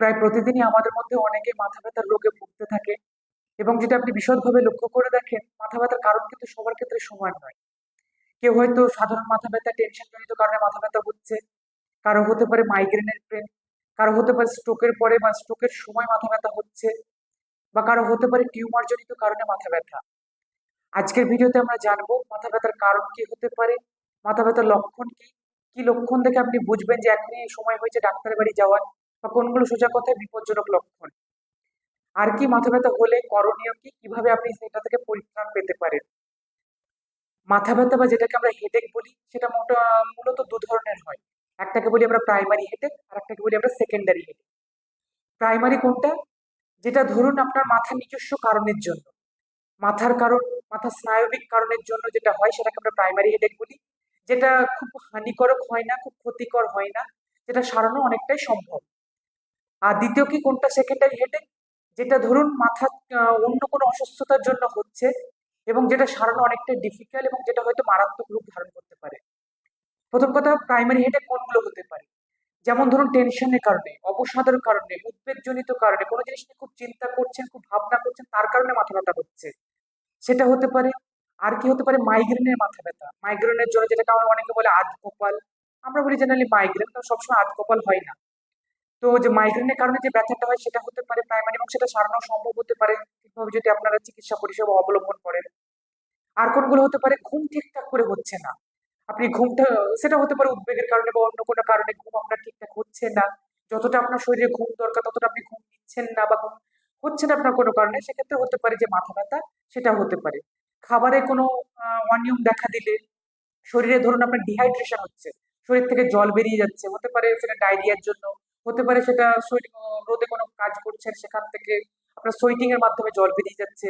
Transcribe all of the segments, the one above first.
প্রায় প্রতিদিনই আমাদের মধ্যে অনেকে মাথা ব্যথার রোগে ভুগতে থাকে এবং যেটা আপনি বিশদভাবে লক্ষ্য করে দেখেন, মাথা ব্যথার কারণ কিন্তু সবার ক্ষেত্রে সমান নয়। কেউ হয়তো সাধারণ মাথা ব্যথা টেনশন জনিত কারণে মাথা ব্যথা হচ্ছে, কারও হতে পারে মাইগ্রেনের পেন কারও হতে পারে স্ট্রোকের পরে বা স্ট্রোকের সময় মাথা ব্যথা হচ্ছে বা কারও হতে পারে টিউমার জনিত কারণে মাথা ব্যথা। আজকের ভিডিওতে আমরা জানব মাথা ব্যথার কারণ কি হতে পারে, মাথা ব্যথার লক্ষণ কি কি লক্ষণ দেখে আপনি বুঝবেন যে এখনই সময় হয়েছে ডাক্তারের বাড়ি যাওয়ার। বা কোনগুলো সোজা কথায় বিপজ্জনক লক্ষণ? আর কি মাথা ব্যথা হলে করণীয় কি? কীভাবে আপনি সেটা থেকে পরিত্রাণ পেতে পারেন? মাথা ব্যথা বা যেটাকে আমরা হেডেক বলি, সেটা মোটা, মূলত দু ধরনের হয়। একটাকে বলি আমরা প্রাইমারি হেডেক আর একটাকে বলি আমরা সেকেন্ডারি হেডেক প্রাইমারি কোনটা? যেটা ধরুন আপনার মাথার নিজস্ব কারণের জন্য। মাথার কারণ মাথার স্নায়বিক কারণের জন্য যেটা হয়, সেটাকে আমরা প্রাইমারি হেডেক বলি। যেটা খুব হানিকারক হয় না, খুব ক্ষতিকর হয় না, যেটা সারানো অনেকটাই সম্ভব। আর দ্বিতীয় কি কোনটা সেকেন্ডারি হেডেক যেটা ধরুন মাথা অন্য কোনো অসুস্থতার জন্য হচ্ছে এবং যেটা সারানো অনেকটাই ডিফিকাল্ট এবং যেটা হয়তো মারাত্মক রূপ ধারণ করতে পারে। প্রথম কথা প্রাইমারি হেডেক কোনগুলো হতে পারে? যেমন ধরুন টেনশনের কারণে, অবসাদের কারণে, উদ্বেগজনিত কারণে, কোনো জিনিস নিয়ে খুব চিন্তা করছেন, খুব ভাবনা করছেন, তার কারণে মাথা ব্যথা হচ্ছে। সেটা হতে পারে, আর কি হতে পারে? মাইগ্রেনের মাথা ব্যথা। মাইগ্রেনের জন্য যেটাকে আমরা অনেকে বলে আধ কপাল আমরা বলি জেনারেলি মাইগ্রেন কারণ সবসময় আধ কপাল হয় না। তো যে মাইগ্রেনের কারণে যে ব্যথাটা হয় সেটা হতে পারে প্রাইমারি এবং সেটা সারানো সম্ভব হতে পারে। ঠিকভাবে যদি আপনারা চিকিৎসা পরিষেবা অবলম্বন করেন। আর কোনগুলো হতে পারে ঘুম ঠিকঠাক করে হচ্ছে না। আপনি ঘুমটা, সেটা হতে পারে উদ্বেগের কারণে বা অন্য কোনো কারণে ঘুম আপনার ঠিকঠাক হচ্ছে না। যতটা আপনার শরীরে ঘুম দরকার, ততটা আপনি ঘুম নিচ্ছেন না বা ঘুম হচ্ছে না আপনার কোনো কারণে, সেক্ষেত্রে হতে পারে যে মাথা ব্যথা, সেটা হতে পারে। খাবারে কোনো অনিয়ম দেখা দিলে, শরীরে ধরুন আপনার ডিহাইড্রেশন হচ্ছে, শরীর থেকে জল বেরিয়ে যাচ্ছে, হতে পারে সেটা ডায়রিয়ার জন্য হতে পারে সেটা রোদে কোনো কাজ করছেন সেখান থেকে আপনার সোয়েটিং এর মাধ্যমে জল বেরিয়ে যাচ্ছে।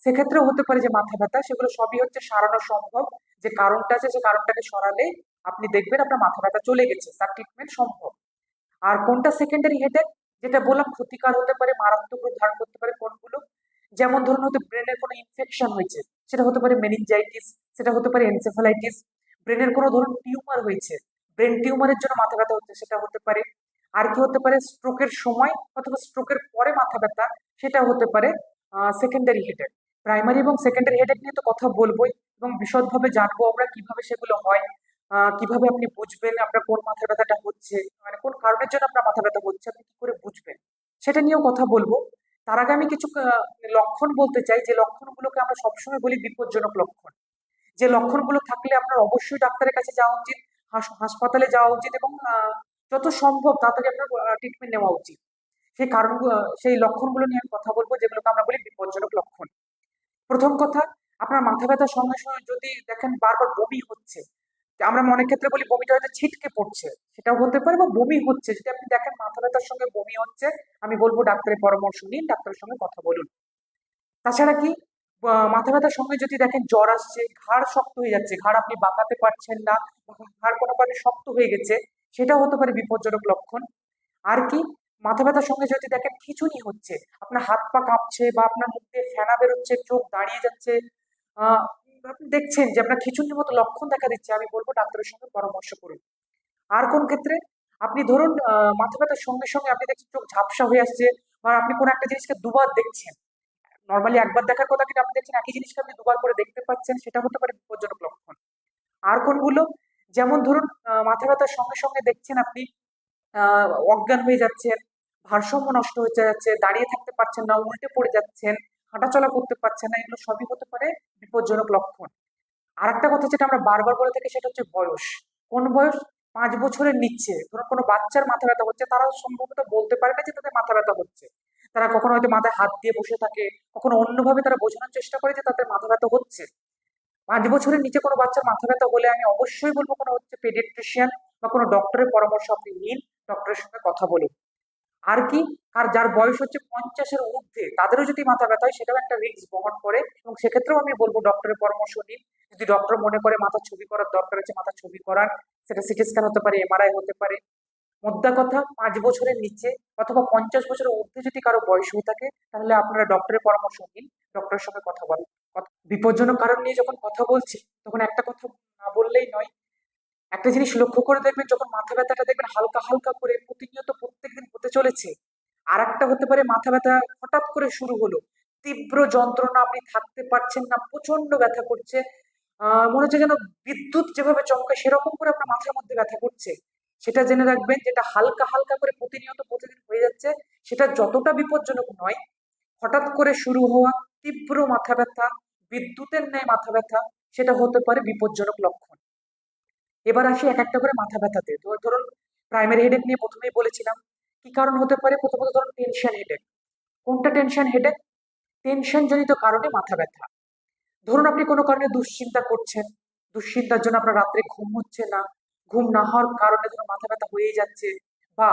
সেক্ষেত্রেও হতে পারে যে মাথা ব্যথা, সেগুলো সবই হচ্ছে সারানো সম্ভব। যে কারণটা আছে সে কারণটাকে সরালে আপনি দেখবেন আপনার মাথা ব্যথা চলে গেছে, তার ট্রিটমেন্ট সম্ভব। আর কোনটা সেকেন্ডারি হেডেক যেটা বললাম ক্ষতিকার হতে পারে, মারাত্মক রূপ ধারণ করতে পারে কোনগুলো? যেমন ধরুন হয়তো ব্রেনের কোনো ইনফেকশন হয়েছে, সেটা হতে পারে মেনিনজাইটিস সেটা হতে পারে এনসেফালাইটিস ব্রেনের কোনো ধরুন টিউমার হয়েছে ব্রেন টিউমারের জন্য মাথা ব্যথা হচ্ছে, সেটা হতে পারে আর কি হতে পারে স্ট্রোকের সময় অথবা স্ট্রোকের পরে মাথা ব্যথা, সেটা হতে পারে সেকেন্ডারি হেডেক প্রাইমারি এবং সেকেন্ডারি হেডেক নিয়ে তো কথা বলবোই এবং বিশদভাবে জানব আমরা কীভাবে সেগুলো হয় কীভাবে আপনি বুঝবেন আপনার কোন মাথা ব্যথাটা হচ্ছে মানে কোন কারণের জন্য আপনার মাথা ব্যথা হচ্ছে, আপনি কি করে বুঝবেন? সেটা নিয়েও কথা বলব। তার আগে আমি কিছু লক্ষণ বলতে চাই, যে লক্ষণগুলোকে আমরা সবসময় বলি বিপজ্জনক লক্ষণ। যে লক্ষণগুলো থাকলে আপনার অবশ্যই ডাক্তারের কাছে যাওয়া উচিত, হাস- হাসপাতালে যাওয়া উচিত এবং যত সম্ভব তাড়াতাড়ি আপনার ট্রিটমেন্ট নেওয়া উচিত। সেই কারণ সেই লক্ষণগুলো নিয়ে আমি কথা বলব, যেগুলোকে আমরা বলি বিপজ্জনক লক্ষণ। প্রথম কথা, আপনার মাথা ব্যথার সঙ্গে সঙ্গে যদি দেখেন বারবার বমি হচ্ছে আমরা অনেক ক্ষেত্রে বলি বমিটা হয়তো ছিটকে পড়ছে, সেটাও হতে পারে বা বমি হচ্ছে। যদি আপনি দেখেন মাথা ব্যথার সঙ্গে বমি হচ্ছে, আমি বলব ডাক্তারের পরামর্শ নিন, ডাক্তারের সঙ্গে কথা বলুন। তাছাড়া কি মাথা ব্যথার সঙ্গে যদি দেখেন জ্বর আসছে, ঘাড় শক্ত হয়ে যাচ্ছে, ঘাড় আপনি বাঁকাতে পারছেন না ঘাড় কোনো কারণে শক্ত হয়ে গেছে সেটাও হতে পারে বিপজ্জনক লক্ষণ। আর কি? মাথা ব্যথার সঙ্গে যদি দেখেন, খিচুনি হচ্ছে। আপনার হাত পা কাঁপছে বা আপনার মুখ দিয়ে ফেনা বেরোচ্ছে, চোখ দাঁড়িয়ে যাচ্ছে আপনি দেখছেন যে আপনার খিচুনির মতো লক্ষণ দেখা দিচ্ছে, আমি বলব ডাক্তারের সঙ্গে পরামর্শ করুন। আর কোন ক্ষেত্রে? আপনি ধরুন মাথা ব্যথার সঙ্গে সঙ্গে আপনি দেখছেন চোখ ঝাপসা হয়ে আসছে বা আপনি কোনো একটা জিনিসকে দুবার দেখছেন। নর্মালি একবার দেখার কথা কিন্তু আপনি দেখছেন, একই জিনিসকে আপনি দুবার করে দেখতে পাচ্ছেন, সেটা হতে পারে বিপজ্জনক লক্ষণ। আর কোনগুলো? যেমন ধরুন মাথা ব্যথার সঙ্গে সঙ্গে দেখছেন আপনি অজ্ঞান হয়ে যাচ্ছেন, ভারসাম্য নষ্ট হয়ে যাচ্ছে, দাঁড়িয়ে থাকতে পারছেন না, উল্টে পড়ে যাচ্ছেন, হাঁটাচলা করতে পারছেন না, এগুলো সবই হতে পারে বিপজ্জনক লক্ষণ। আর একটা কথা যেটা আমরা বারবার বলে থাকি সেটা হচ্ছে বয়স। কোন বয়স পাঁচ বছরের নিচে, ধরুন কোনো বাচ্চার মাথা ব্যথা হচ্ছে তারা সম্ভবত বলতে পারে না যে তাদের মাথা ব্যথা হচ্ছে। তারা কখনো হয়তো মাথায় হাত দিয়ে বসে থাকে, কখনো অন্যভাবে তারা বোঝানোর চেষ্টা করে যে তাদের মাথা ব্যথা হচ্ছে। পাঁচ বছরের নিচে কোনো বাচ্চার মাথা ব্যথা হলে আমি অবশ্যই বলব কোনো হচ্ছে পেডিয়াট্রিশিয়ান বা কোনো ডক্টরের পরামর্শ আপনি নিন ডক্টরের সঙ্গে কথা বলুন আর কি? আর যার বয়স হচ্ছে পঞ্চাশের ঊর্ধ্বে, তাদেরও যদি মাথা ব্যথা হয়, সেটাও একটা রিস্ক বহন করে এবং সেক্ষেত্রেও আমি বলব ডক্টরের পরামর্শ নিন। যদি ডক্টর মনে করে মাথা ছবি করার দরকার আছে, মাথা ছবি করার সেটা সিটি স্ক্যান হতে পারে এমআরআই হতে পারে। মোদ্দা কথা পাঁচ বছরের নিচে অথবা পঞ্চাশ বছরের ঊর্ধ্বে যদি কারও বয়স হয়ে থাকে, তাহলে আপনারা ডক্টরের পরামর্শ নিন ডক্টরের সঙ্গে কথা বলেন। বিপজ্জনক কারণ নিয়ে যখন কথা বলছি, তখন একটা কথা না বললেই নয়। একটা জিনিস লক্ষ্য করে দেখবেন, যখন মাথা ব্যথাটা দেখবেন হালকা হালকা করে প্রতিনিয়ত প্রত্যেকদিন হতে চলেছে আর একটা হতে পারে মাথা ব্যথা হঠাৎ করে শুরু হলো, তীব্র যন্ত্রণা আপনি থাকতে পারছেন না প্রচণ্ড ব্যথা করছে, আহ, মনে হচ্ছে যেন বিদ্যুৎ যেভাবে চমকায়, সেরকম করে আপনার মাথার মধ্যে ব্যথা করছে। সেটা জেনে রাখবেন যেটা হালকা হালকা করে প্রতিনিয়ত প্রতিদিন হয়ে যাচ্ছে, সেটা যতটা বিপজ্জনক নয়, হঠাৎ করে শুরু হওয়া তীব্র মাথা ব্যথা, বিদ্যুতের ন্যায় মাথা ব্যথা, সেটা হতে পারে বিপজ্জনক লক্ষণ। এবার আসি এক একটা করে মাথা ব্যথাতে। ধরুন প্রাইমারি হেডেক নিয়ে প্রথমেই বলেছিলাম, কি কারণ হতে পারে? প্রথমত ধরুন টেনশন হেডেক কোনটা টেনশন হেডেক টেনশন জনিত কারণে মাথা ব্যথা। ধরুন আপনি কোনো কারণে দুশ্চিন্তা করছেন, দুশ্চিন্তার জন্য আপনার রাত্রে ঘুম হচ্ছে না ঘুম না হওয়ার কারণে ধরুন মাথা ব্যথা হয়ে যাচ্ছে বা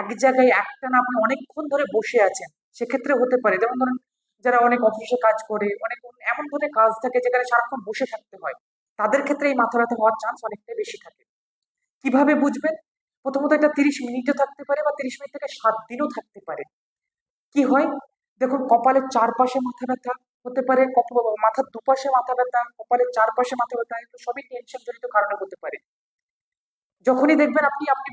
এক জায়গায় একটানা আপনি অনেকক্ষণ ধরে বসে আছেন, সেক্ষেত্রে হতে পারে। যেমন ধরুন, যারা অনেক অফিসে কাজ করে, অনেক এমন ধরনের কাজ থাকে যেখানে সারাক্ষণ বসে থাকতে হয়, তাদের ক্ষেত্রে এই মাথা ব্যথা হওয়ার চান্স অনেকটাই বেশি থাকে। কীভাবে বুঝবেন? প্রথমত এটা তিরিশ মিনিটও থাকতে পারে বা তিরিশ মিনিট থেকে সাত দিনও থাকতে পারে। কি হয়? দেখুন, কপালের চারপাশে মাথা ব্যথা হতে পারে মাথার দুপাশে মাথা ব্যথা, কপালের চারপাশে মাথা ব্যথা, এগুলো সবই টেনশন জনিত কারণে হতে পারে। যখনই দেখবেন আপনি আপনি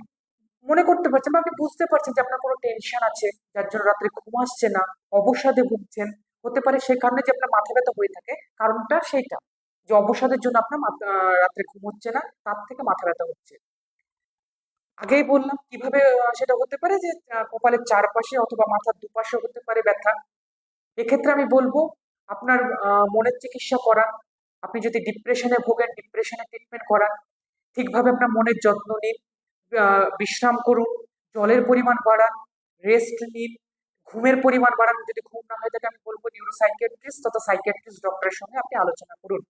মনে করতে পারছেন বা আপনি বুঝতে পারছেন যে আপনার কোনো টেনশন আছে, যার জন্য রাত্রে ঘুম আসছে না, অবসাদে ভুগছেন, হতে পারে সেই কারণে যে আপনার মাথা ব্যথা হয়ে থাকে, কারণটা সেইটা। যে অবসাদের জন্য আপনার রাত্রে ঘুম হচ্ছে না, তার থেকে মাথা ব্যথা হচ্ছে। আগেই বললাম, কীভাবে সেটা হতে পারে যে কপালের চারপাশে অথবা মাথার দুপাশে হতে পারে ব্যথা। এক্ষেত্রে আমি বলব, আপনার মনের চিকিৎসা করান, আপনি যদি ডিপ্রেশনে ভোগেন ডিপ্রেশনে ট্রিটমেন্ট করান ঠিকভাবে আপনার মনের যত্ন নিন বিশ্রাম করুন, জলের পরিমাণ বাড়ান রেস্ট নিন, ঘুমের পরিমাণ বাড়ান, যদি ঘুম না হয় থাকে আমি বলব নিউরোসাইকিয়াট্রিস্ট তথা সাইকিয়াট্রিস্ট ডক্টরের সঙ্গে আপনি আলোচনা করুন।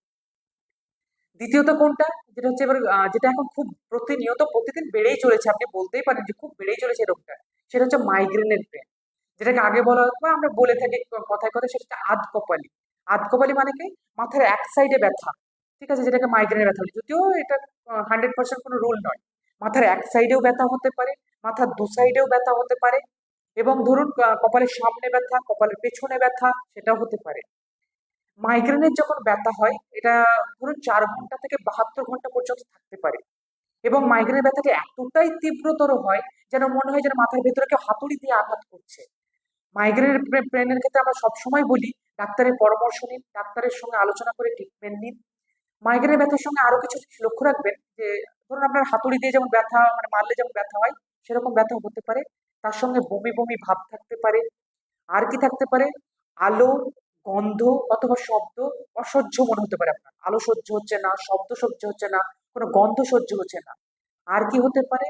দ্বিতীয়ত কোনটা? যেটা হচ্ছে এবার যেটা এখন খুব প্রতিনিয়ত প্রতিদিন বেড়েই চলেছে, আপনি বলতেই পারেন যে খুব বেড়েই চলেছে রোগটা, সেটা হচ্ছে মাইগ্রেনের পেন যেটাকে আগে বলা হতো, আমরা বলে থাকি, কথায় কথায় সেটা হচ্ছে আধ কপালি আধ কপালি মানে কি? মাথার এক সাইডে ব্যথা ঠিক আছে? যেটাকে মাইগ্রেনের ব্যথা বলে। যদিও এটা হান্ড্রেড পার্সেন্ট কোনো রুল নয়। মাথার এক সাইডেও ব্যথা হতে পারে, মাথার দু সাইডেও ব্যথা হতে পারে এবং ধরুন কপালের সামনে ব্যথা, কপালের পেছনে ব্যথা, সেটাও হতে পারে। মাইগ্রেনের যখন ব্যথা হয়, এটা ধরুন চার ঘণ্টা থেকে বাহাত্তর ঘণ্টা পর্যন্ত থাকতে পারে এবং মাইগ্রেনের ব্যথাটা এতটাই তীব্রতর হয় যেন মনে হয় যেন মাথার ভেতরে কেউ হাতুড়ি দিয়ে আঘাত করছে। মাইগ্রেনের ব্রেনের ক্ষেত্রে আমরা সবসময় বলি, ডাক্তারের পরামর্শ নিন, ডাক্তারের সঙ্গে আলোচনা করে ট্রিটমেন্ট নিন। মাইগ্রেনের ব্যথার সঙ্গে আরও কিছু লক্ষ্য রাখবেন যে, ধরুন আপনার হাতুড়ি দিয়ে যেমন ব্যথা মানে মারলে যেমন ব্যথা হয়, সেরকম ব্যথা হতে পারে। তার সঙ্গে বমি বমি ভাব থাকতে পারে। আর কি থাকতে পারে? আলো, গন্ধ অথবা শব্দ অসহ্য মনে হতে পারে আপনার। আলো সহ্য হচ্ছে না, শব্দ সহ্য হচ্ছে না, কোনো গন্ধ সহ্য হচ্ছে না। আর কি হতে পারে?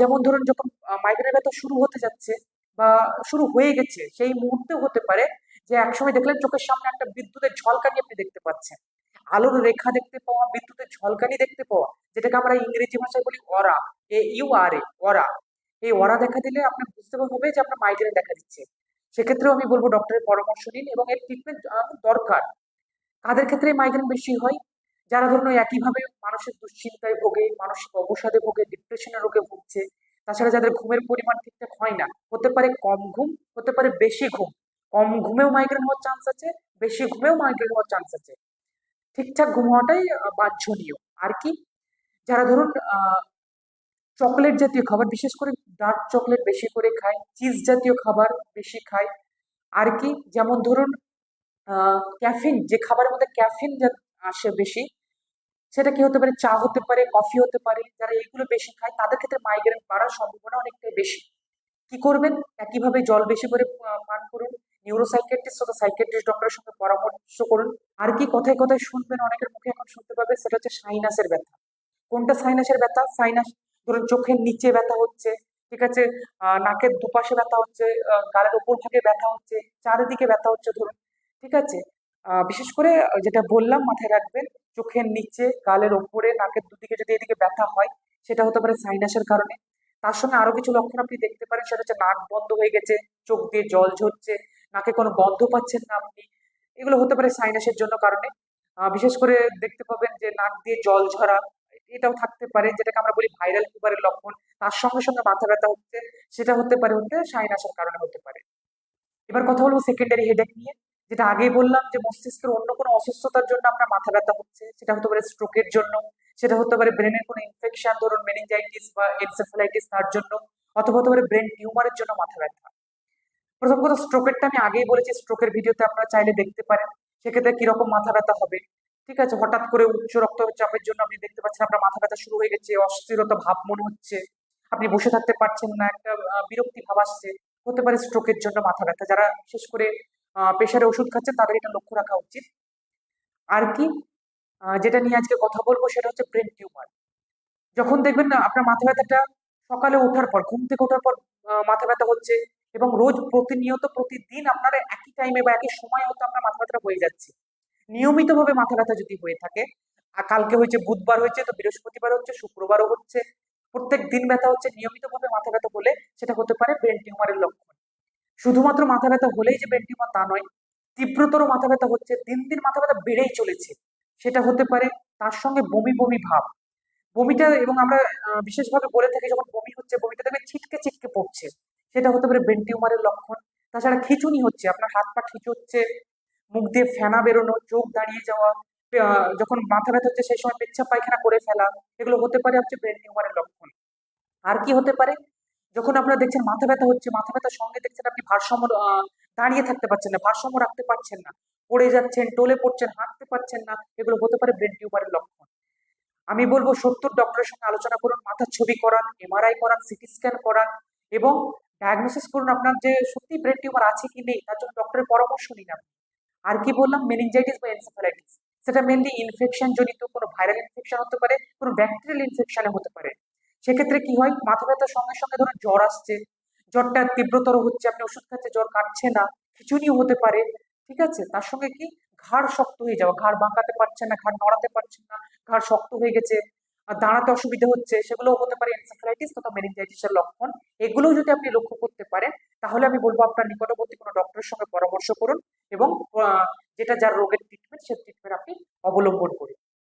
যেমন ধরুন যখন মাইগ্রেনের ব্যথা শুরু হতে যাচ্ছে বা শুরু হয়ে গেছে, সেই মুহূর্তেও হতে পারে যে, একসময় দেখলেন চোখের সামনে একটা বিদ্যুতের ঝলকানি আপনি দেখতে পাচ্ছেন। আলোর রেখা দেখতে পাওয়া, বিদ্যুতের ঝলকানি দেখতে পাওয়া, যেটাকে আমরা ইংরেজি ভাষায় বলি অরা এ ইউ আর এ অরা। এই অরা দেখা দিলে আপনার বুঝতে হবে যে আপনার মাইগ্রেন দেখা দিচ্ছে। সেক্ষেত্রেও আমি বলব ডক্টরের পরামর্শ নিন এবং এর ট্রিটমেন্ট দরকার। কাদের ক্ষেত্রে মাইগ্রেন বেশি হয়? যারা ধরুন একইভাবে মানসিক দুশ্চিন্তায় ভোগে, মানসিক অবসাদে ভোগে ডিপ্রেশনের রোগে ভুগছে, তাছাড়া যাদের ঘুমের পরিমাণ ঠিকঠাক হয় না, হতে পারে কম ঘুম, হতে পারে বেশি ঘুম। কম ঘুমেও মাইগ্রেন হওয়ার চান্স আছে, বেশি ঘুমেও মাইগ্রেন হওয়ার চান্স আছে। ঠিকঠাক ঘুম হওয়াটাই আহ, বাঞ্ছনীয়। আর কি? যারা ধরুন চকলেট জাতীয় খাবার বিশেষ করে ডার্ক চকলেট বেশি করে খায় চিজ জাতীয় খাবার বেশি খায়। আর কি? যেমন ধরুন ক্যাফিন যে খাবারের মধ্যে ক্যাফিন আসে বেশি সেটা কি হতে পারে? চা হতে পারে কফি হতে পারে যারা এইগুলো বেশি খায় তাদের ক্ষেত্রে মাইগ্রেন বাড়ার সম্ভাবনা অনেকটাই বেশি। কি করবেন? একইভাবে জল বেশি করে পান করুন। নিউরোসাইকিয়াট্রিস্ট অথবা সাইকিয়াট্রিস্ট ডক্টরের সঙ্গে পরামর্শ করুন। আর কি কথায় কথায় শুনবেন, অনেকের মুখে এখন শুনতে পাবে, সেটা হচ্ছে সাইনাসের ব্যথা। কোনটা সাইনাসের ব্যথা? সাইনাস ধরুন চোখের নিচে ব্যথা হচ্ছে, ঠিক আছে? নাকের দুপাশে ব্যথা হচ্ছে গালের ওপর ভাগে ব্যথা হচ্ছে, চারিদিকে ব্যথা হচ্ছে, ধরুন, ঠিক আছে? বিশেষ করে যেটা বললাম, মাথায় রাখবেন, চোখের নিচে, গালের ওপরে, নাকের দুদিকে যদি এদিকে ব্যথা হয়, সেটা হতে পারে সাইনাসের কারণে। তার সঙ্গে আরও কিছু লক্ষণ আপনি দেখতে পারেন, সেটা হচ্ছে নাক বন্ধ হয়ে গেছে, চোখ দিয়ে জল ঝরছে নাকে কোনো গন্ধ পাচ্ছেন না আপনি, এগুলো হতে পারে সাইনাসের জন্য কারণে। বিশেষ করে দেখতে পাবেন যে নাক দিয়ে জল ঝরা, এটাও থাকতে পারে, যেটাকে আমরা বলি ভাইরাল ফিভারের লক্ষণ। তার সঙ্গে সঙ্গে মাথা ব্যথা হচ্ছে, সেটা হতে পারে হতে সাইনাসের কারণে হতে পারে। এবার কথা বলব সেকেন্ডারি হেডেক নিয়ে, যেটা আগে বললাম যে মস্তিষ্কের অন্য কোনো অসুস্থতার জন্য আপনার মাথা ব্যথা হচ্ছে, সেটা হতে পারে স্ট্রোকের জন্য, সেটা হতে পারে ব্রেনের কোনো ইনফেকশন ধরুন মেনিনজাইটিস বা এনসেফালাইটিস তার জন্য, অথবা হতে পারে ব্রেন টিউমারের জন্য মাথা ব্যথা। প্রথম কথা স্ট্রোকেরটা আমি আগেই বলেছি স্ট্রোকের ভিডিওতে আপনারা চাইলে দেখতে পারেন, সেক্ষেত্রে কীরকম মাথা ব্যথা হবে। ঠিক আছে? হঠাৎ করে উচ্চ রক্তচাপের জন্য আপনি দেখতে পাচ্ছেন আপনার মাথা ব্যথা শুরু হয়ে গেছে, অস্থিরতা ভাব মনে হচ্ছে, আপনি বসে থাকতে পারছেন না, একটা বিরক্তি ভাব আসছে, হতে পারে স্ট্রোকের জন্য মাথা ব্যথা। যারা বিশেষ করে প্রেশারে ওষুধ খাচ্ছেন, তাদের এটা লক্ষ্য রাখা উচিত। আর কি? যেটা নিয়ে আজকে কথা বলব সেটা হচ্ছে ব্রেন টিউমার যখন দেখবেন না আপনার মাথা ব্যথাটা সকালে ওঠার পর, ঘুম থেকে ওঠার পর মাথা ব্যথা হচ্ছে এবং রোজ প্রতিনিয়ত প্রতিদিন আপনার একই টাইমে বা একই সময় হয়তো আপনার মাথা ব্যথাটা হয়ে যাচ্ছে। নিয়মিতভাবে মাথা ব্যথা যদি হয়ে থাকে, আর কালকে হয়েছে বুধবার হয়েছে, তো বৃহস্পতিবার হচ্ছে, শুক্রবারও হচ্ছে, প্রত্যেক দিন ব্যথা হচ্ছে, নিয়মিতভাবে মাথা ব্যথা হলে সেটা হতে পারে ব্রেন টিউমারের লক্ষণ। শুধুমাত্র মাথা ব্যথা হলেই যে ব্রেন টিউমার তা নয়, তীব্রতর মাথা ব্যথা হচ্ছে, দিন দিন মাথা ব্যথা বেড়েই চলেছে। সেটা হতে পারে তার সঙ্গে বমি বমি ভাব। বমিটা এবং আমরা বিশেষভাবে বলে থাকি যখন বমি হচ্ছে, বমিটা দেখবে ছিটকে ছিটকে পড়ছে। সেটা হতে পারে ব্রেন টিউমারের লক্ষণ। তাছাড়া খিচুনি হচ্ছে, আপনার হাত পা খিচুচ্ছে, মুখ দিয়ে ফেনা বেরোনো, চোখ দাঁড়িয়ে যাওয়া যখন মাথা ব্যথা হচ্ছে সেই সময় পেচ্ছাপ পায়খানা করে ফেলা, এগুলো হতে পারে হচ্ছে ব্রেন টিউমারের লক্ষণ। আর কি হতে পারে? যখন আপনারা দেখছেন মাথা ব্যথা হচ্ছে, মাথা ব্যথার সঙ্গে দেখছেন আপনি ভারসাম্য দাঁড়িয়ে থাকতে পারছেন না, ভারসাম্য রাখতে পারছেন না, পড়ে যাচ্ছেন, টলে পড়ছেন, হাঁটতে পারছেন না, এগুলো হতে পারে ব্রেন টিউমারের লক্ষণ। আমি বলব সত্তর ডক্টরের সঙ্গে আলোচনা করুন, মাথার ছবি করান, এমআরআই করান, সিটি স্ক্যান করান এবং ডায়াগনোসিস করুন, আপনার যে সত্যি ব্রেন টিউমার আছে কি নেই, তার জন্য ডক্টরের পরামর্শ নিন আপনি। আর কি বললাম? মেনিনজাইটিস বা এনসেফালাইটিস সেটা মেনলি ইনফেকশন জনিত কোনো ভাইরাল ইনফেকশন হতে পারে, কোনো ব্যাকটেরিয়াল ইনফেকশনে হতে পারে। সেক্ষেত্রে কি হয়? মাথা ব্যথার সঙ্গে সঙ্গে ধরুন জ্বর আসছে, জ্বরটা তীব্রতর হচ্ছে, আপনি ওষুধ খাচ্ছে জ্বর কাটছে না খিচুনিও হতে পারে, ঠিক আছে? তার সঙ্গে কি? ঘাড় শক্ত হয়ে যাওয়া, ঘাড় বাঁকাতে পারছেন না, ঘাড় নড়াতে পারছেন না, ঘাড় শক্ত হয়ে গেছে দাঁড়াতে অসুবিধা হচ্ছে সেগুলো হতে পারে এনসেফালাইটিস তথা মেনিনজাইটিসের লক্ষণ। এগুলো যদি আপনি লক্ষ্য করতে পারেন, তাহলে আমি বলব আপনার নিকটবর্তী কোনো ডক্টরের সঙ্গে পরামর্শ করুন এবং যেটা যার রোগের ট্রিটমেন্ট সে ট্রিটমেন্ট আপনি অবলম্বন করুন।